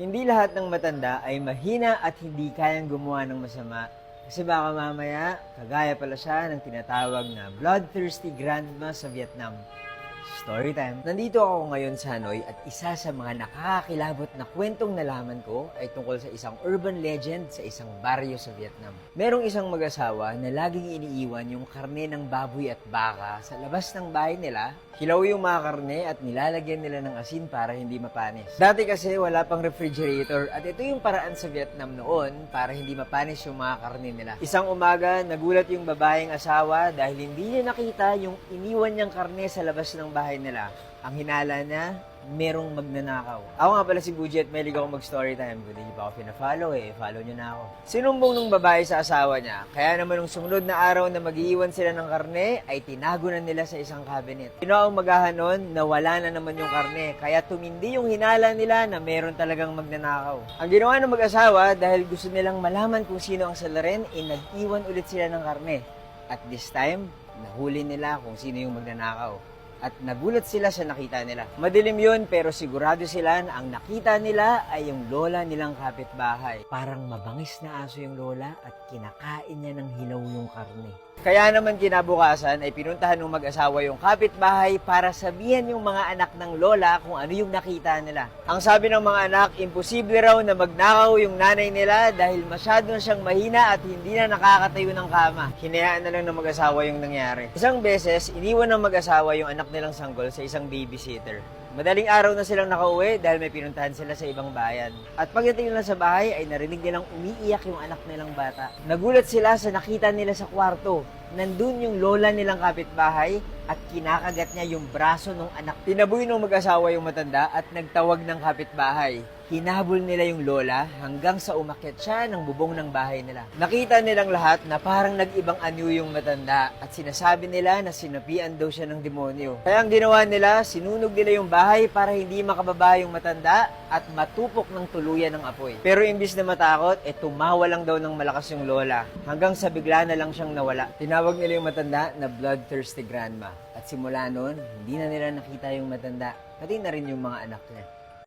Hindi lahat ng matanda ay mahina at hindi kayang gumawa ng masama. Kasi baka mamaya, kagaya pala siya ng tinatawag na bloodthirsty grandma sa Vietnam. Story. Nandito ako ngayon sa Hanoi at isa sa mga nakakakilabot na kwentong nalaman ko ay tungkol sa isang urban legend sa isang baryo sa Vietnam. Merong isang mag-asawa na laging iniiwan yung karne ng baboy at baka sa labas ng bahay nila. Hilaw yung mga karne at nilalagyan nila ng asin para hindi mapanis. Dati kasi wala pang refrigerator at ito yung paraan sa Vietnam noon para hindi mapanis yung mga karne nila. Isang umaga, nagulat yung babaeng asawa dahil hindi niya nakita yung iniwan niyang karne sa labas ng bahay nila. Ang hinala niya, merong magnanakaw. Ako nga pala si Buji at mahilig ako mag-story time. Kung hindi pa ako pina-follow eh, follow niyo na ako. Sinumbong nung babae sa asawa niya. Kaya naman nung sumunod na araw na mag-iiwan sila ng karne, ay tinago na nila sa isang cabinet. Sino ang magahanon na wala na naman yung karne. Kaya tumindi yung hinala nila na meron talagang magnanakaw. Ang ginawa ng mag-asawa dahil gusto nilang malaman kung sino ang salarin, ay nag-iwan ulit sila ng karne. At this time, nahuli nila kung sino yung magnanakaw at nagulat sila sa nakita nila. Madilim yun pero sigurado sila na ang nakita nila ay yung lola nilang kapitbahay. Parang mabangis na aso yung lola at kinakain niya ng hilaw yung karne. Kaya naman kinabukasan ay pinuntahan ng mag-asawa yung kapitbahay para sabihan yung mga anak ng lola kung ano yung nakita nila. Ang sabi ng mga anak, imposible raw na magnakaw yung nanay nila dahil masyado siyang mahina at hindi na nakakatayo ng kama. Hinayaan na lang ng mag-asawa yung nangyari. Isang beses, iniwan ng mag-asawa yung anak nilang sanggol sa isang babysitter. Madaling araw na silang nakauwi dahil may pinuntahan sila sa ibang bayan. At pagdating nila sa bahay ay narinig nilang umiiyak yung anak nilang bata. Nagulat sila sa nakita nila sa kwarto. Nandun yung lola nilang kapitbahay at kinakagat niya yung braso ng anak. Tinaboy ng mag-asawa yung matanda at nagtawag ng kapitbahay. Hinabol nila yung lola hanggang sa umakyat siya ng bubong ng bahay nila. Nakita nilang lahat na parang nag-ibang anyo yung matanda at sinasabi nila na sinapian daw siya ng demonyo. Kaya ang ginawa nila, sinunog nila yung bahay para hindi makababa yung matanda at matupok ng tuluyan ng apoy. Pero imbis na matakot, eh tumawa lang daw ng malakas yung lola hanggang sa bigla na lang siyang nawala. Tinawag nila yung matanda na bloodthirsty grandma. At simula noon, hindi na nila nakita yung matanda, pati na rin yung mga anak niya.